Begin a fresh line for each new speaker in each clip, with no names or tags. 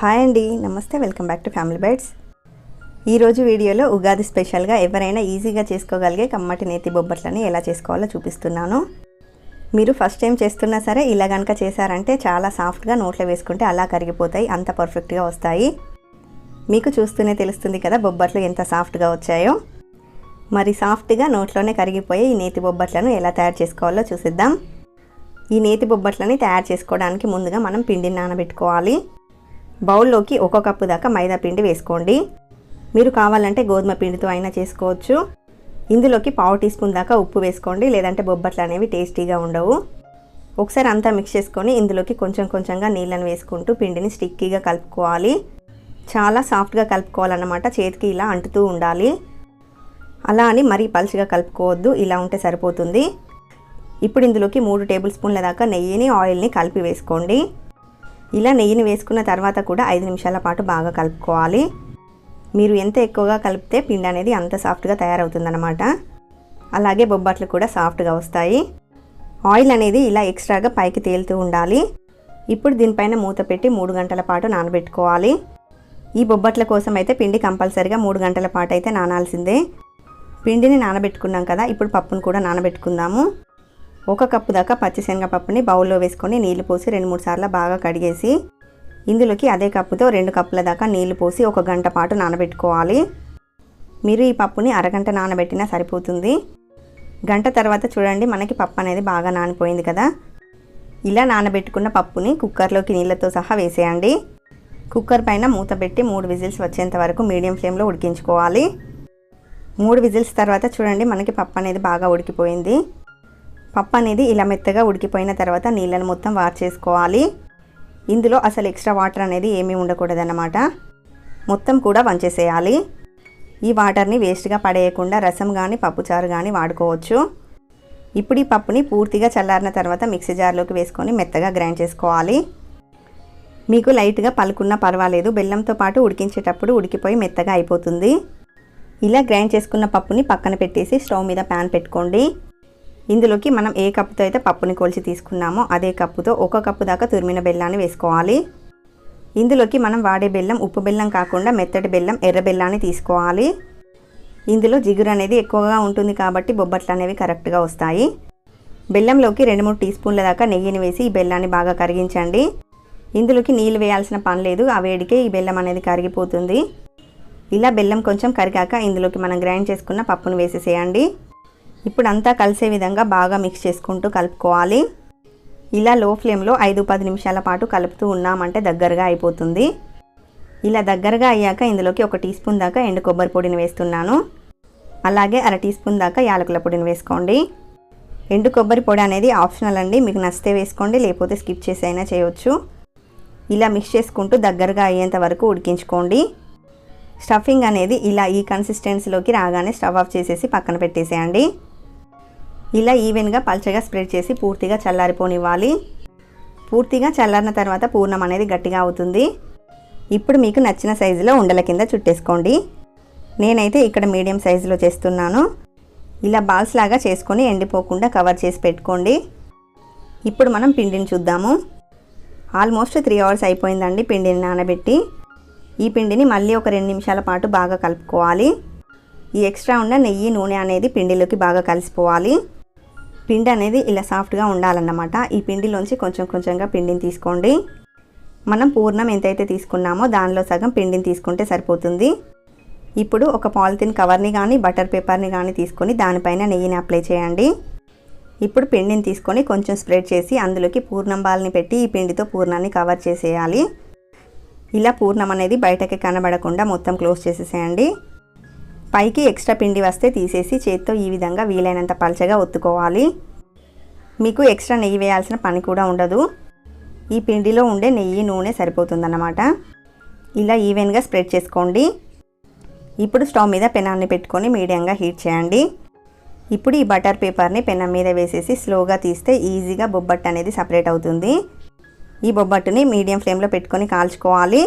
Hi అండి. నమస్తే. Welcome back to Family Bytes. ఈరోజు వీడియోలో ఉగాది స్పెషల్గా ఎవరైనా ఈజీగా చేసుకోగలిగే కమ్మటి నేతి బొబ్బట్లని ఎలా చేసుకోవాలో చూపిస్తున్నాను. మీరు ఫస్ట్ టైం చేస్తున్నా సరే ఇలా కనుక చేశారంటే చాలా సాఫ్ట్గా నోట్లో వేసుకుంటే అలా కరిగిపోతాయి అంత పర్ఫెక్ట్గా వస్తాయి. మీకు చూస్తూనే తెలుస్తుంది కదా బొబ్బట్లు ఎంత సాఫ్ట్గా వచ్చాయో. మరి సాఫ్ట్గా నోట్లోనే కరిగిపోయి ఈ నేతి బొబ్బట్లను ఎలా తయారు చేసుకోవాలో చూసిద్దాం. ఈ నేతి బొబ్బట్లని తయారు చేసుకోవడానికి ముందుగా మనం పిండిని నానబెట్టుకోవాలి. బౌల్లోకి ఒక కప్పు దాకా మైదా పిండి వేసుకోండి. మీరు కావాలంటే గోధుమ పిండితో అయినా చేసుకోవచ్చు. ఇందులోకి పావు టీ స్పూన్ దాకా ఉప్పు వేసుకోండి లేదంటే బొబ్బట్లు అనేవి టేస్టీగా ఉండవు. ఒకసారి అంతా మిక్స్ చేసుకొని ఇందులోకి కొంచెం కొంచెంగా నీళ్ళని వేసుకుంటూ పిండిని స్టిక్కీగా కలుపుకోవాలి. చాలా సాఫ్ట్గా కలుపుకోవాలన్నమాట చేతికి ఇలా అంటుతూ ఉండాలి. అలా అని మరీ పలుచగా కలుపుకోవద్దు ఇలా ఉంటే సరిపోతుంది. ఇప్పుడు ఇందులోకి మూడు టేబుల్ స్పూన్ల దాకా నెయ్యిని ఆయిల్ని కలిపి వేసుకోండి. ఇలా నెయ్యిని వేసుకున్న తర్వాత కూడా ఐదు నిమిషాల పాటు బాగా కలుపుకోవాలి. మీరు ఎంత ఎక్కువగా కలిపితే పిండి అనేది అంత సాఫ్ట్గా తయారవుతుందన్నమాట. అలాగే బొబ్బట్లు కూడా సాఫ్ట్గా వస్తాయి. ఆయిల్ అనేది ఇలా ఎక్స్ట్రాగా పైకి తేలుతూ ఉండాలి. ఇప్పుడు దీనిపైన మూత పెట్టి మూడు గంటల పాటు నానబెట్టుకోవాలి. ఈ బొబ్బట్ల కోసం అయితే పిండి కంపల్సరిగా మూడు గంటల పాటు అయితే నానాల్సిందే. పిండిని నానబెట్టుకున్నాం కదా ఇప్పుడు పప్పును కూడా నానబెట్టుకుందాము. ఒక కప్పు దాకా పచ్చిశనగపప్పుని బౌల్లో వేసుకొని నీళ్ళు పోసి రెండు మూడు సార్లు బాగా కడిగేసి ఇందులోకి అదే కప్పుతో రెండు కప్పుల దాకా నీళ్ళు పోసి ఒక గంట పాటు నానబెట్టుకోవాలి. మీరు ఈ పప్పుని అరగంట నానబెట్టినా సరిపోతుంది. గంట తర్వాత చూడండి మనకి పప్పు అనేది బాగా నానిపోయింది కదా. ఇలా నానబెట్టుకున్న పప్పుని కుక్కర్లోకి నీళ్ళతో సహా వేసేయండి. కుక్కర్ పైన మూత పెట్టి మూడు విజిల్స్ వచ్చేంత వరకు మీడియం ఫ్లేమ్లో ఉడికించుకోవాలి. మూడు విజిల్స్ తర్వాత చూడండి మనకి పప్పు అనేది బాగా ఉడికిపోయింది. పప్పు అనేది ఇలా మెత్తగా ఉడికిపోయిన తర్వాత నీళ్ళని మొత్తం వార్చేసుకోవాలి ఇందులో అసలు ఎక్స్ట్రా వాటర్ అనేది ఏమీ ఉండకూడదన్నమాట. మొత్తం కూడా వంచేసేయాలి. ఈ వాటర్ని వేస్ట్గా పడేయకుండా రసం కానీ పప్పుచారు కానీ వాడుకోవచ్చు. ఇప్పుడు ఈ పప్పుని పూర్తిగా చల్లారిన తర్వాత మిక్సీ జార్లోకి వేసుకొని మెత్తగా గ్రైండ్ చేసుకోవాలి. మీకు లైట్గా పలుకున్నా పర్వాలేదు. బెల్లంతో పాటు ఉడికించేటప్పుడు ఉడికిపోయి మెత్తగా అయిపోతుంది. ఇలా గ్రైండ్ చేసుకున్న పప్పుని పక్కన పెట్టేసి స్టవ్ మీద ప్యాన్ పెట్టుకోండి. ఇందులోకి మనం ఏ కప్పుతో అయితే పప్పుని కొలిచి తీసుకున్నామో అదే కప్పుతో ఒక కప్పు దాకా తురిమిన బెల్లాన్ని వేసుకోవాలి. ఇందులోకి మనం వాడే బెల్లం ఉప్పు బెల్లం కాకుండా మెత్తటి బెల్లం ఎర్ర బెల్లాన్ని తీసుకోవాలి. ఇందులో జిగురు అనేది ఎక్కువగా ఉంటుంది కాబట్టి బొబ్బట్లు అనేవి కరెక్ట్గా వస్తాయి. బెల్లంలోకి రెండు మూడు టీ స్పూన్ల దాకా నెయ్యిని వేసి ఈ బెల్లాన్ని బాగా కరిగించండి. ఇందులోకి నీళ్ళు వేయాల్సిన పని లేదు ఆ వేడికే ఈ బెల్లం అనేది కరిగిపోతుంది. ఇలా బెల్లం కొంచెం కరిగాక ఇందులోకి మనం గ్రైండ్ చేసుకున్న పప్పును వేసేసేయండి. ఇప్పుడు అంతా కలిసే విధంగా బాగా మిక్స్ చేసుకుంటూ కలుపుకోవాలి. ఇలా లో ఫ్లేమ్లో ఐదు పది నిమిషాల పాటు కలుపుతూ ఉన్నామంటే దగ్గరగా అయిపోతుంది. ఇలా దగ్గరగా అయ్యాక ఇందులోకి ఒక టీ స్పూన్ దాకా ఎండు కొబ్బరి పొడిని వేస్తున్నాను. అలాగే అర టీ స్పూన్ దాకా యాలకుల పొడిని వేసుకోండి. ఎండు కొబ్బరి పొడి అనేది ఆప్షనల్ అండి. మీకు నచ్చితే వేసుకోండి లేకపోతే స్కిప్ చేసి అయినా ఇలా మిక్స్ చేసుకుంటూ దగ్గరగా అయ్యేంత వరకు ఉడికించుకోండి. స్టఫింగ్ అనేది ఇలా ఈ కన్సిస్టెన్సీలోకి రాగానే స్టవ్ ఆఫ్ చేసేసి పక్కన పెట్టేసేయండి. ఇలా ఈవెన్గా పల్చగా స్ప్రెడ్ చేసి పూర్తిగా చల్లారిపోనివ్వాలి. పూర్తిగా చల్లారిన తర్వాత పూర్ణం అనేది గట్టిగా అవుతుంది. ఇప్పుడు మీకు నచ్చిన సైజులో ఉండల కింద చుట్టేసుకోండి. నేనైతే ఇక్కడ మీడియం సైజులో చేస్తున్నాను. ఇలా బాల్స్ లాగా చేసుకొని ఎండిపోకుండా కవర్ చేసి పెట్టుకోండి. ఇప్పుడు మనం పిండిని చూద్దాము. ఆల్మోస్ట్ త్రీ అవర్స్ అయిపోయిందండి పిండిని నానబెట్టి. ఈ పిండిని మళ్ళీ ఒక రెండు నిమిషాల పాటు బాగా కలుపుకోవాలి. ఈ ఎక్స్ట్రా ఉన్న నెయ్యి నూనె అనేది పిండిలోకి బాగా కలిసిపోవాలి. పిండి అనేది ఇలా సాఫ్ట్గా ఉండాలన్నమాట. ఈ పిండిలోంచి కొంచెం కొంచెంగా పిండిని తీసుకోండి. మనం పూర్ణం ఎంతైతే తీసుకున్నామో దానిలో సగం పిండిని తీసుకుంటే సరిపోతుంది. ఇప్పుడు ఒక పాలిథిన్ కవర్ని కానీ బటర్ పేపర్ని కానీ తీసుకొని దానిపైన నెయ్యిని అప్లై చేయండి. ఇప్పుడు పిండిని తీసుకొని కొంచెం స్ప్రెడ్ చేసి అందులోకి పూర్ణం బాల్ని పెట్టి ఈ పిండితో పూర్ణాన్ని కవర్ చేసేయాలి. ఇలా పూర్ణం అనేది బయటకి కనబడకుండా మొత్తం క్లోజ్ చేసేసేయండి. పైకి ఎక్స్ట్రా పిండి వస్తే తీసేసి చేత్తో ఈ విధంగా వీలైనంత పలచగా ఒత్తుకోవాలి. మీకు ఎక్స్ట్రా నెయ్యి వేయాల్సిన పని కూడా ఉండదు. ఈ పిండిలో ఉండే నెయ్యి నూనె సరిపోతుందన్నమాట. ఇలా ఈవెన్గా స్ప్రెడ్ చేసుకోండి. ఇప్పుడు స్టవ్ మీద పెనాన్ని పెట్టుకొని మీడియంగా హీట్ చేయండి. ఇప్పుడు ఈ బటర్ పేపర్ని పెనం మీద వేసేసి స్లోగా తీస్తే ఈజీగా బొబ్బట్టు అనేది సపరేట్ అవుతుంది. ఈ బొబ్బట్టుని మీడియం ఫ్లేమ్లో పెట్టుకొని కాల్చుకోవాలి.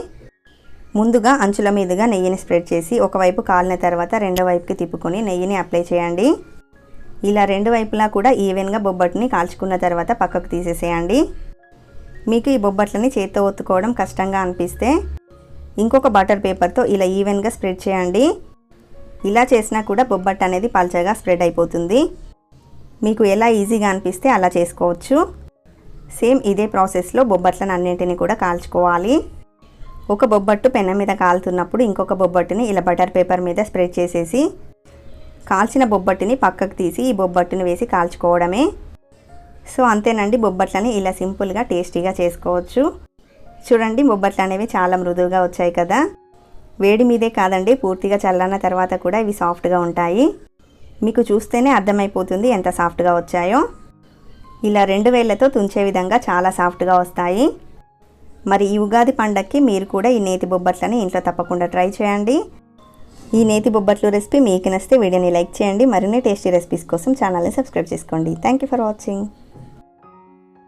ముందుగా అంచుల మీదుగా నెయ్యిని స్ప్రెడ్ చేసి ఒకవైపు కాలిన తర్వాత రెండో వైపుకి తిప్పుకొని నెయ్యిని అప్లై చేయండి. ఇలా రెండు వైపులా కూడా ఈవెన్గా బొబ్బట్టుని కాల్చుకున్న తర్వాత పక్కకు తీసేసేయండి. మీకు ఈ బొబ్బట్లని చేత్తో ఒత్తుకోవడం కష్టంగా అనిపిస్తే ఇంకొక బటర్ పేపర్తో ఇలా ఈవెన్గా స్ప్రెడ్ చేయండి. ఇలా చేసినా కూడా బొబ్బట్టు అనేది పల్చగా స్ప్రెడ్ అయిపోతుంది. మీకు ఎలా ఈజీగా అనిపిస్తే అలా చేసుకోవచ్చు. సేమ్ ఇదే ప్రాసెస్లో బొబ్బట్లను అన్నింటినీ కూడా కాల్చుకోవాలి. ఒక బొబ్బట్టు పెన్న మీద కాలుతున్నప్పుడు ఇంకొక బొబ్బట్టుని ఇలా బటర్ పేపర్ మీద స్ప్రెడ్ చేసేసి కాల్చిన బొబ్బట్టుని పక్కకు తీసి ఈ బొబ్బట్టుని వేసి కాల్చుకోవడమే. సో అంతేనండి. బొబ్బట్లని ఇలా సింపుల్గా టేస్టీగా చేసుకోవచ్చు. చూడండి బొబ్బట్లు అనేవి చాలా మృదువుగా వచ్చాయి కదా. వేడి మీదే కాదండి పూర్తిగా చల్లన్న తర్వాత కూడా ఇవి సాఫ్ట్గా ఉంటాయి. మీకు చూస్తేనే అర్థమైపోతుంది ఎంత సాఫ్ట్గా వచ్చాయో. ఇలా రెండు వేళ్ళతో తుంచే విధంగా చాలా సాఫ్ట్గా వస్తాయి. మరి ఈ ఉగాది పండక్కి మీరు కూడా ఈ నేతి బొబ్బట్లని ఇంట్లో తప్పకుండా ట్రై చేయండి. ఈ నేతి బొబ్బట్లు రెసిపీ మీకు నచ్చితే వీడియోని లైక్ చేయండి. మరిన్ని టేస్టీ రెసిపీస్ కోసం ఛానల్ని సబ్స్క్రైబ్ చేసుకోండి. Thank you for watching.